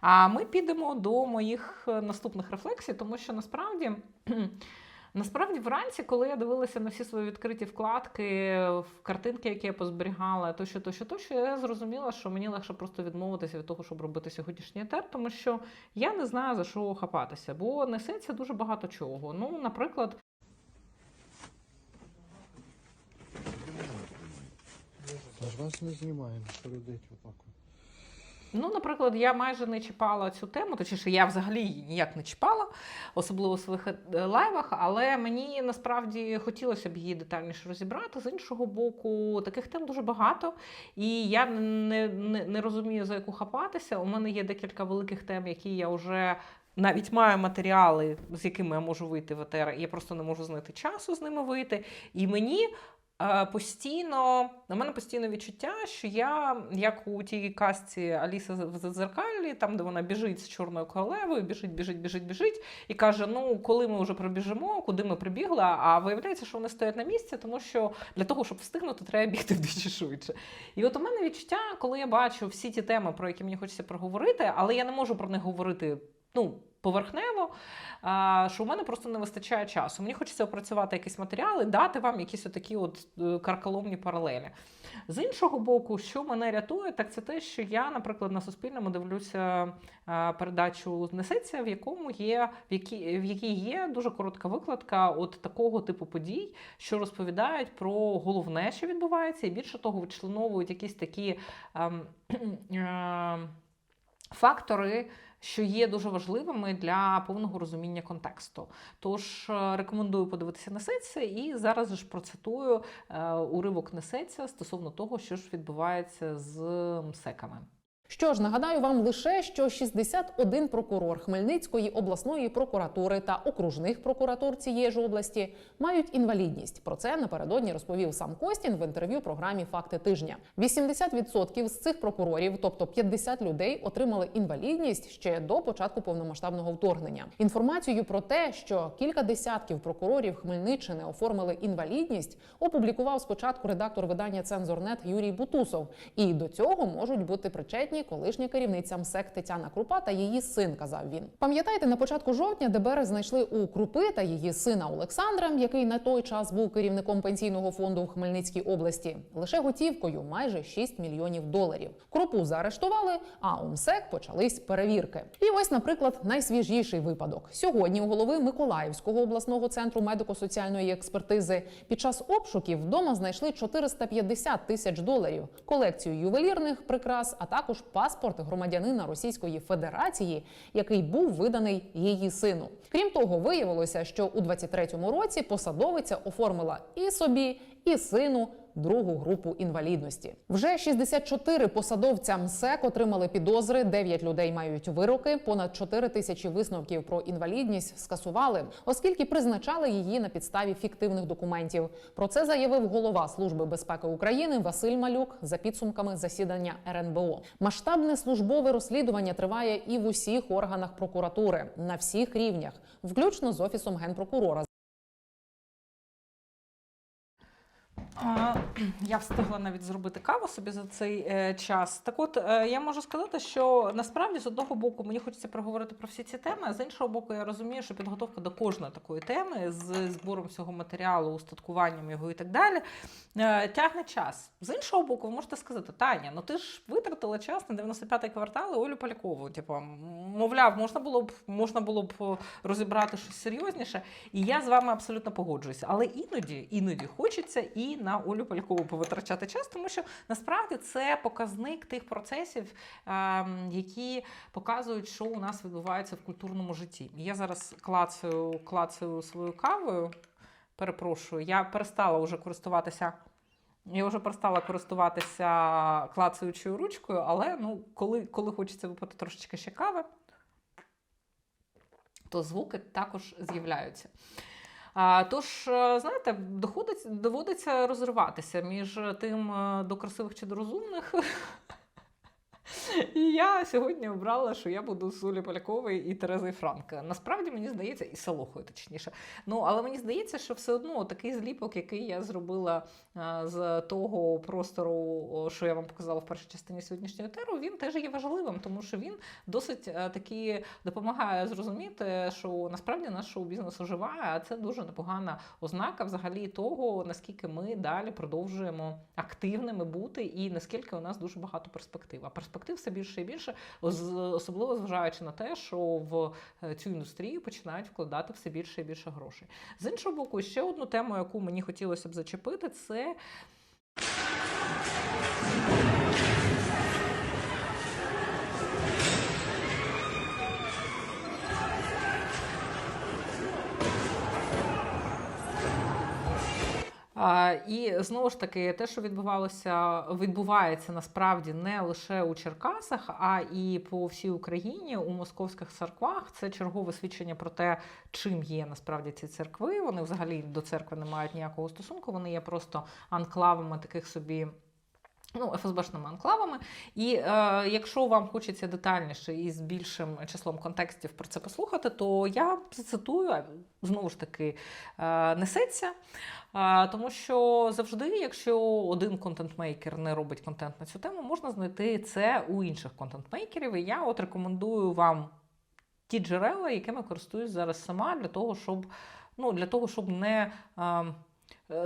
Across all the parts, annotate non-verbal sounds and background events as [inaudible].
А ми підемо до моїх е, наступних рефлексій, тому що насправді. [clears throat] Насправді, вранці, коли я дивилася на всі свої відкриті вкладки, в картинки, які я позберігала, тощо, тощо, тощо, я зрозуміла, що мені легше просто відмовитися від того, щоб робити сьогоднішній етер, тому що я не знаю за що хапатися, бо несеться дуже багато чого. Ну, наприклад, вас не знімаємо, передать отак. от. Ну, наприклад, я майже не чіпала цю тему, точніше, я взагалі її ніяк не чіпала, особливо в своїх е, лайвах, але мені насправді хотілося б її детальніше розібрати. З іншого боку, таких тем дуже багато, і я не, не, не розумію, за яку хапатися. У мене є декілька великих тем, які я вже. Навіть маю матеріали, з якими я можу вийти в етер, я просто не можу знайти часу з ними вийти. І мені постійно, на мене постійно відчуття, що я, як у тій казці Аліса в Задзеркалі, там, де вона біжить з чорною королевою, біжить, біжить, біжить, біжить, і каже: ну, коли ми вже пробіжимо, куди ми прибігли, а виявляється, що вони стоять на місці, тому що для того, щоб встигнути, треба бігти [laughs] вдвічі швидше. І от у мене відчуття, коли я бачу всі ті теми, про які мені хочеться проговорити, але я не можу про них говорити. Ну, поверхнево, що у мене просто не вистачає часу. Мені хочеться опрацювати якісь матеріали, дати вам якісь отакі от е, карколомні паралелі. З іншого боку, що мене рятує, так це те, що я, наприклад, на Суспільному дивлюся передачу Несеться, в якому є, в якій, в якій є дуже коротка викладка от такого типу подій, що розповідають про головне, що відбувається, і більше того, вичленовують якісь такі. ем, [clears throat] ем, Фактори, що є дуже важливими для повного розуміння контексту. Тож е, рекомендую подивитися несеться, і зараз ж процитую е, уривок несеться стосовно того, що ж відбувається з МСЕКами. Що ж, нагадаю вам лише, що 61 прокурор Хмельницької обласної прокуратури та окружних прокуратур цієї ж області мають інвалідність. Про це напередодні розповів сам Костін в інтерв'ю програмі Факти тижня. 80% з цих прокурорів, тобто 50 людей, отримали інвалідність ще до початку повномасштабного вторгнення. Інформацію про те, що кілька десятків прокурорів Хмельниччини оформили інвалідність, опублікував спочатку редактор видання Цензорнет Юрій Бутусов. І до цього можуть бути причетні колишня керівниця МСЕК Тетяна Крупа та її син. Казав він. Пам'ятаєте, на початку жовтня ДБР знайшли у Крупи та її сина Олександра, який на той час був керівником пенсійного фонду в Хмельницькій області, лише готівкою майже 6 мільйонів доларів. Крупу заарештували, а у МСЕК почались перевірки. І ось, наприклад, найсвіжіший випадок. Сьогодні у голови Миколаївського обласного центру медико-соціальної експертизи під час обшуків вдома знайшли 450 тисяч доларів, колекцію ювелірних прикрас, а також паспорт громадянина Російської Федерації, який був виданий її сину. Крім того, виявилося, що у 23-му році посадовиця оформила і собі, і сину другу групу інвалідності. Вже 64 посадовця МСЕК отримали підозри, 9 людей мають вироки, понад 4 тисячі висновків про інвалідність скасували, оскільки призначали її на підставі фіктивних документів. Про це заявив голова Служби безпеки України Василь Малюк за підсумками засідання РНБО. Масштабне службове розслідування триває і в усіх органах прокуратури на всіх рівнях, включно з офісом генпрокурора. [clears throat] Я встигла навіть зробити каву собі за цей е, час. Так от е, я можу сказати, що насправді з одного боку мені хочеться проговорити про всі ці теми, а з іншого боку, я розумію, що підготовка до кожної такої теми з збором всього матеріалу, устаткуванням його і так далі е, тягне час. З іншого боку, ви можете сказати, Таня, ну ти ж витратила час на 95-й квартал і Олю Полякову. Типу, мовляв, можна було б можна було б розібрати щось серйозніше. І я з вами абсолютно погоджуюся. Але іноді, іноді хочеться і на Олю Полякову повитрачати час, тому що насправді це показник тих процесів, ем, які показують, що у нас відбувається в культурному житті. Я зараз клацаю, клацаю свою кавою. Перепрошую, я перестала вже користуватися. Я вже перестала користуватися клацаючою ручкою, але ну, коли, коли хочеться випити трошечки ще кави, то звуки також з'являються. Тож, е, знаєте, доводиться розриватися між тим е, до красивих чи до розумних. [laughs] І я сьогодні обрала, що я буду з Олі Поляковою і Терезою Франк. Насправді мені здається, і Солохою, точніше. Ну, але мені здається, що все одно такий зліпок, який я зробила з того простору, що я вам показала в першій частині сьогоднішнього етеру, він теж є важливим, тому що він досить таки допомагає зрозуміти, що насправді наш шоу-бізнес оживає, а це дуже непогана ознака взагалі того, наскільки ми далі продовжуємо активними бути, і наскільки у нас дуже багато перспектив. А перспектив все більше і більше, особливо зважаючи на те, що в е, цю індустрію починають вкладати все більше і більше грошей. З іншого боку, ще одну тему, яку мені хотілося б зачепити, це і знову ж таки, те, що відбувалося, відбувається насправді не лише у Черкасах, а і по всій Україні у московських церквах. Це чергове свідчення про те, чим є насправді ці церкви. Вони взагалі до церкви не мають ніякого стосунку. Вони є просто анклавами таких собі. Ну, ФСБшними анклавами. І е, якщо вам хочеться детальніше і з більшим числом контекстів про це послухати, то я зацитую знову ж таки е, несеться. Е, тому що завжди, якщо один контент-мейкер не робить контент на цю тему, можна знайти це у інших контент-мейкерів. І я от рекомендую вам ті джерела, якими користуюсь зараз сама, для того, щоб, ну, для того, щоб не. Е,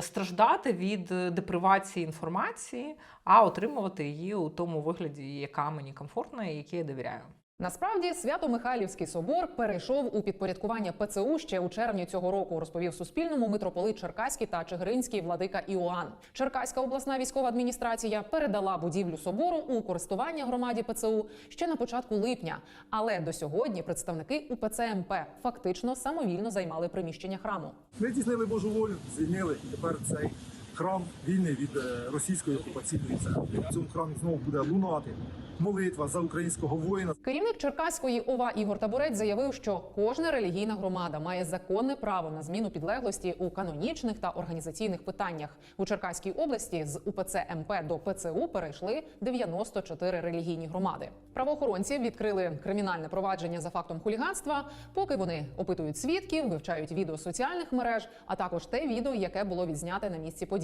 Страждати від е, депривації інформації, а отримувати її у тому вигляді, яка мені комфортна і якій я довіряю. Насправді Свято-Михайлівський собор перейшов у підпорядкування ПЦУ ще у червні цього року. Розповів Суспільному митрополит Черкаський та Чигиринський владика Іоанн. Черкаська обласна військова адміністрація передала будівлю собору у користування громаді ПЦУ ще на початку липня. Але до сьогодні представники УПЦ МП фактично самовільно займали приміщення храму. Ми здійснили Божу волю, звільнили і тепер цей храм вільний від е, російської окупаційної церкви. В цьому храмі знову буде лунати молитва за українського воїна. Керівник Черкаської ОВА Ігор Таборець заявив, що кожна релігійна громада має законне право на зміну підлеглості у канонічних та організаційних питаннях. У Черкаській області з УПЦ МП до ПЦУ перейшли 94 релігійні громади. Правоохоронці відкрили кримінальне провадження за фактом хуліганства, поки вони опитують свідків, вивчають відео соціальних мереж, а також те відео, яке було відзняте на місці події.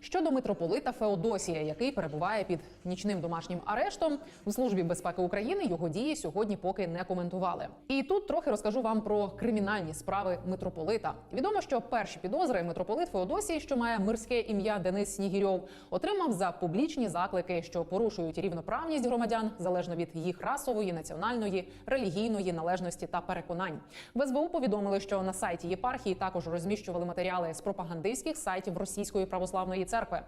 Щодо митрополита Феодосія, який перебуває під нічним домашнім арештом, у службі безпеки України його дії сьогодні поки не коментували. І тут трохи розкажу вам про кримінальні справи митрополита. Відомо, що перші підозри митрополит Феодосій, що має мирське ім'я Денис Снігірьов, отримав за публічні заклики, що порушують рівноправність громадян залежно від їх расової, національної, релігійної належності та переконань. В СБУ повідомили, що на сайті єпархії також розміщували матеріали з пропагандистських сайтів Російської православної церкви.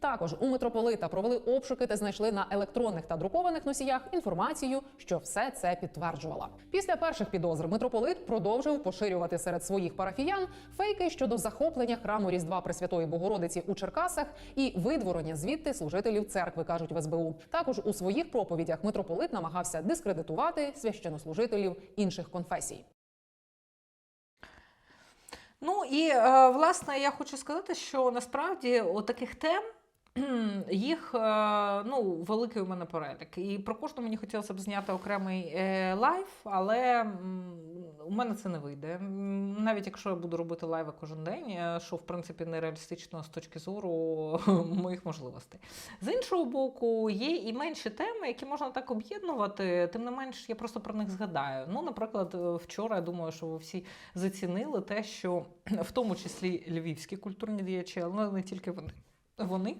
Також у митрополита провели обшуки та знайшли на електронних та друкованих носіях інформацію, що все це підтверджувала. Після перших підозр митрополит продовжив поширювати серед своїх парафіян фейки щодо захоплення храму Різдва Пресвятої Богородиці у Черкасах і видворення звідти служителів церкви, кажуть в СБУ. Також у своїх проповідях митрополит намагався дискредитувати священнослужителів інших конфесій. Ну і е, власне я хочу сказати, що насправді у таких тем. [clears throat] Їх е, ну, великий у мене перелік. І про кожну мені хотілося б зняти окремий е, лайв, але у мене це не вийде. Навіть якщо я буду робити лайви кожен день, е, що в принципі нереалістично з точки зору [laughs] моїх можливостей. З іншого боку, є і менші теми, які можна так об'єднувати. Тим не менш, я просто про них згадаю. Ну, наприклад, вчора я думаю, що ви всі зацінили те, що [clears throat] в тому числі львівські культурні діячі, але не тільки вони. Вони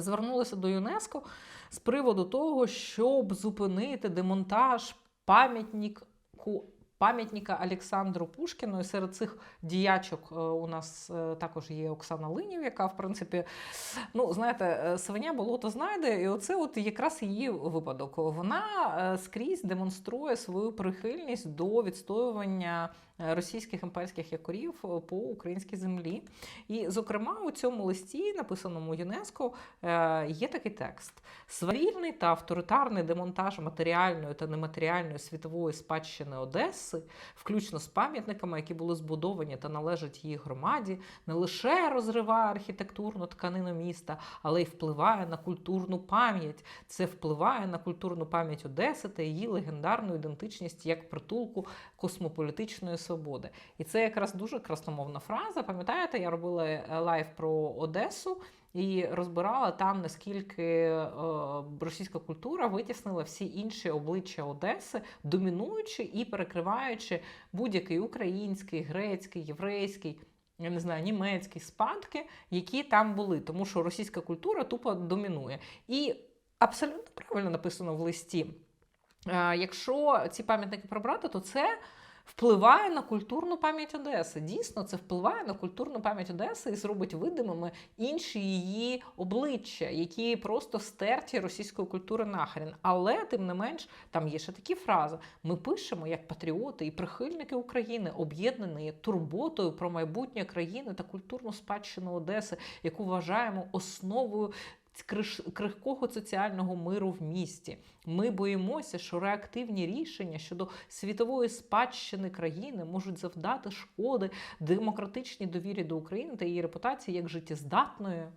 звернулися до ЮНЕСКО з приводу того, щоб зупинити демонтаж пам'ятнику. Пам'ятника Олександру Пушкіну. І серед цих діячок е, у нас е, також є Оксана Линів, яка, в принципі, ну, знаєте, е, свиня болото знайде, і оце от якраз її випадок. Вона скрізь демонструє свою прихильність до відстоювання російських імперських якорів е, по українській землі. І, зокрема, у цьому листі, написаному ЮНЕСКО, е, є такий текст: свавільний та авторитарний демонтаж матеріальної та нематеріальної світової спадщини Одеси, включно з пам'ятниками, які були збудовані та належать її громаді, не лише розриває архітектурну тканину міста, але й впливає на культурну пам'ять. Це впливає на культурну пам'ять Одеси та її легендарну ідентичність як притулку космополітичної свободи. І це якраз дуже красномовна фраза. Пам'ятаєте, я робила е, лайв про Одесу. І розбирала там, наскільки е, російська культура витіснила всі інші обличчя Одеси, домінуючи і перекриваючи будь-який український, грецький, єврейський, я не знаю, німецький спадки, які там були, тому що російська культура тупо домінує. І абсолютно правильно написано в листі. Е, Якщо ці пам'ятники прибрати, то це впливає на культурну пам'ять Одеси. Дійсно, це впливає на культурну пам'ять Одеси і зробить видимими інші її обличчя, які просто стерті російської культури нахрен. Але тим не менш, там є ще такі фрази: ми пишемо як патріоти і прихильники України, об'єднані турботою про майбутнє країни та культурну спадщину Одеси, яку вважаємо основою крихкого соціального миру в місті. Ми боїмося, що реактивні рішення щодо світової спадщини країни можуть завдати шкоди демократичній довірі до України та її репутації як життєздатної.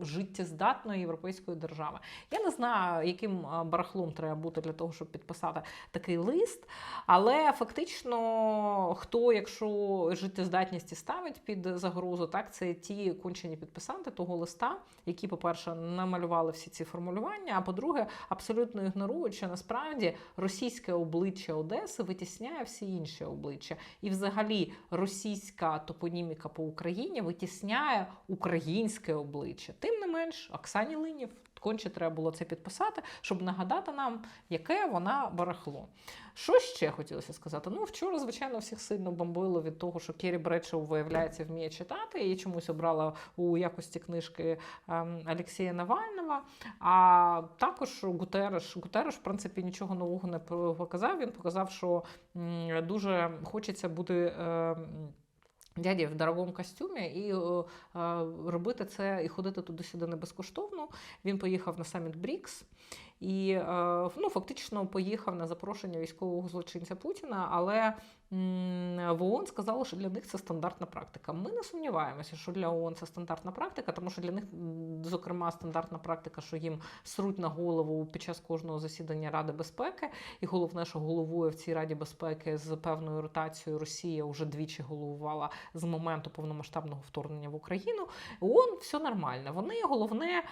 Життєздатної європейської держави. Я не знаю, яким барахлом треба бути для того, щоб підписати такий лист. Але фактично, хто, якщо життєздатність ставить під загрозу, так це ті кончені підписанти того листа, які, по-перше, намалювали всі ці формулювання. А по-друге, абсолютно ігнорують, що насправді російське обличчя Одеси витісняє всі інші обличчя. І взагалі російська топоніміка по Україні витісняє українське обличчя. Тим не менш, Оксані Линів конче треба було це підписати, щоб нагадати нам, яке вона барахло. Що ще хотілося сказати? Ну, вчора, звичайно, всіх сильно бомбило від того, що Кері Бредшоу, виявляється, вміє читати, і чомусь обрала у якості книжки ем, Олексія Навального. А також Гутереш. Гутереш, в принципі, нічого нового не показав. Він показав, що дуже хочеться бути. Дяді в дорогому костюмі і е, робити це і ходити туди-сюди не безкоштовно. Він поїхав на саміт Брікс і е, ну, фактично поїхав на запрошення військового злочинця Путіна, але в ООН що для них це стандартна практика. Ми не сумніваємося, що для ООН це стандартна практика, тому що для них, зокрема, стандартна практика, що їм сруть на голову під час кожного засідання Ради безпеки, і головне, що головує в цій Раді безпеки з певною ротацією Росія вже двічі головувала з моменту повномасштабного вторгнення в Україну. ООН все нормально. Вони головне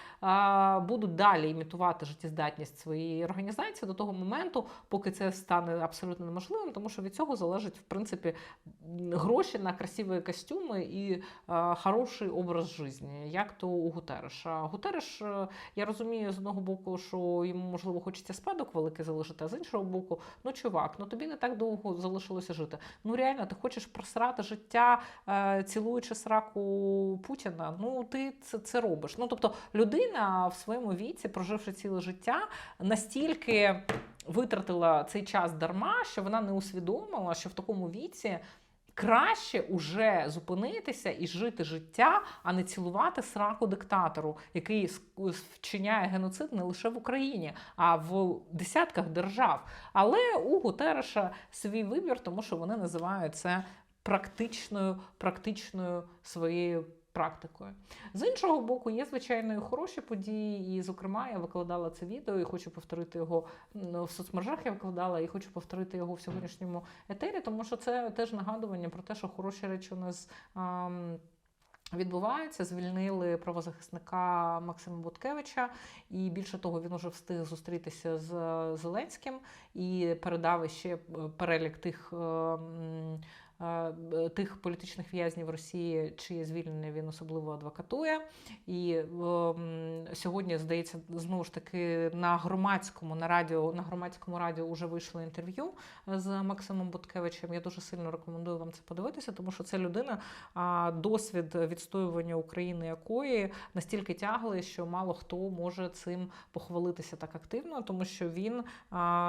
будуть далі імітувати життєздатність своєї організації до того моменту, поки це стане абсолютно неможливим, тому що від цього залежить в принципі гроші на красиві костюми і хороший образ життя, як то у Гутереша. Гутереш, е, я розумію з одного боку, що йому можливо хочеться спадок великий залишити, а з іншого боку, ну чувак, ну тобі не так довго залишилося жити. Ну реально, ти хочеш просрати життя, е, цілуючи сраку Путіна. Ну ти це, це робиш. Ну тобто, людина в своєму віці, проживши ціле життя, настільки витратила цей час дарма, що вона не усвідомила, що в такому віці. Краще уже зупинитися і жити життя, а не цілувати сраку диктатору, який вчиняє геноцид не лише в Україні, а в десятках держав. Але у Гутереша свій вибір, тому що вони називають це практичною, практичною своєю практикою. З іншого боку, є звичайно і хороші події, і, зокрема, я викладала це відео і хочу повторити його в соцмережах. Я викладала і хочу повторити його в сьогоднішньому етері, тому що це теж нагадування про те, що хороші речі у нас. ам, Відбувається, звільнили правозахисника Максима Буткевича, і більше того, він уже встиг зустрітися з Зеленським і передав ще е, перелік тих. Тих політичних в'язнів Росії, чиє звільнення він особливо адвокатує. І сьогодні, здається, знову ж таки на громадському на радіо на громадському радіо вже вийшло інтерв'ю з Максимом Буткевичем. Я дуже сильно рекомендую вам це подивитися, тому що це людина, досвід відстоювання України якої настільки тяглий, що мало хто може цим похвалитися так активно, тому що він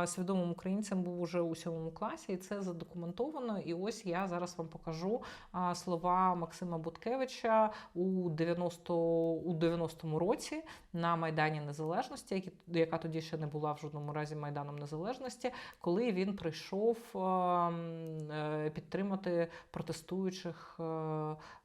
свідомим українцем був уже у сьомому класі, і це задокументовано. І ось я я зараз вам покажу слова Максима Буткевича у 90 у 90-му році на Майдані Незалежності, яка тоді ще не була в жодному разі Майданом Незалежності, коли він прийшов е, м, е, підтримати протестуючих е,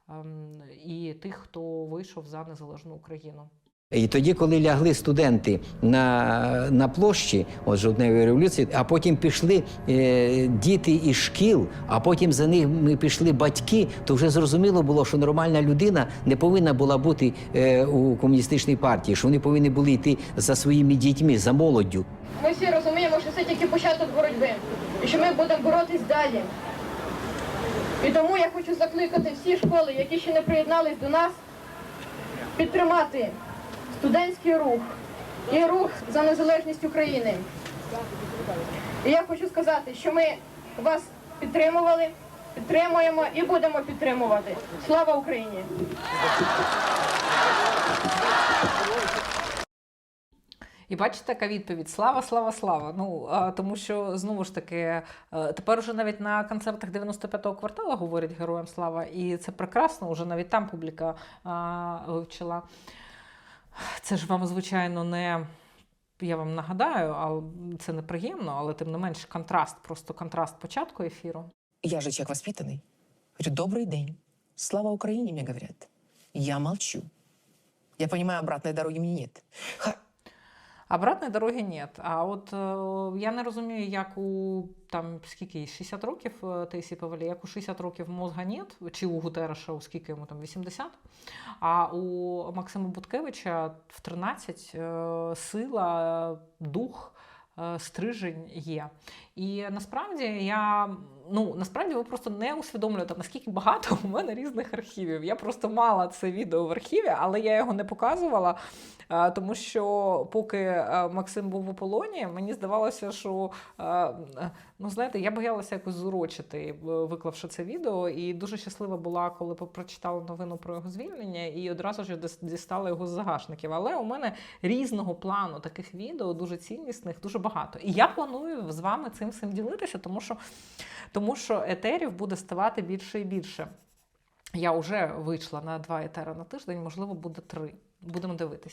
ем, і тих, хто вийшов за незалежну Україну. І тоді, коли лягли студенти на, на площі от жовтневої революції, а потім пішли е, діти із шкіл, а потім за ними пішли батьки, то вже зрозуміло було, що нормальна людина не повинна була бути е, у комуністичній партії, що вони повинні були йти за своїми дітьми, за молоддю. Ми всі розуміємо, що це тільки початок боротьби, і що ми будемо боротись далі. І тому я хочу закликати всі школи, які ще не приєднались до нас, підтримати студентський рух і рух за незалежність України. І я хочу сказати, що ми вас підтримували, підтримуємо і будемо підтримувати. Слава Україні! І бачите, така відповідь: слава, слава, слава. Ну тому що знову ж таки, е, тепер уже навіть на концертах 95-го кварталу говорять героям слава, і це прекрасно. Уже навіть там публіка а, вивчила. Це ж вам, звичайно, не. Я вам нагадаю, але це неприємно, але тим не менш контраст, просто контраст початку ефіру. Я же человек воспитанный. Говорю, добрый день. Слава Украине, мне говорят. Я молчу. Я понимаю, обратной дороги мне нет. Обратної дороги нет. А от е, я не розумію, як у там скільки 60 років е, Таїсі Павелі, як у 60 років мозга нет, чи у Гутереша, у скільки йому там 80, а у Максима Буткевича в 13 е, сила, дух. е, Стрижень є. І насправді я ну насправді ви просто не усвідомлюєте, наскільки багато [laughs] у мене різних архівів. Я просто мала це відео в архіві, але я його не показувала. Е, Тому що поки е, Максим був у полоні, мені здавалося, що е, ну знаєте, я боялася якось зурочити, виклавши це відео, і дуже щаслива була, коли прочитала новину про його звільнення, і одразу ж дістала його з загашників. Але у мене різного плану таких відео, дуже ціннісних, дуже багато. І я планую з вами цим всім ділитися, тому що, тому що етерів буде ставати більше і більше. Я вже вийшла на два етери на тиждень, можливо, буде три. Будемо дивитися.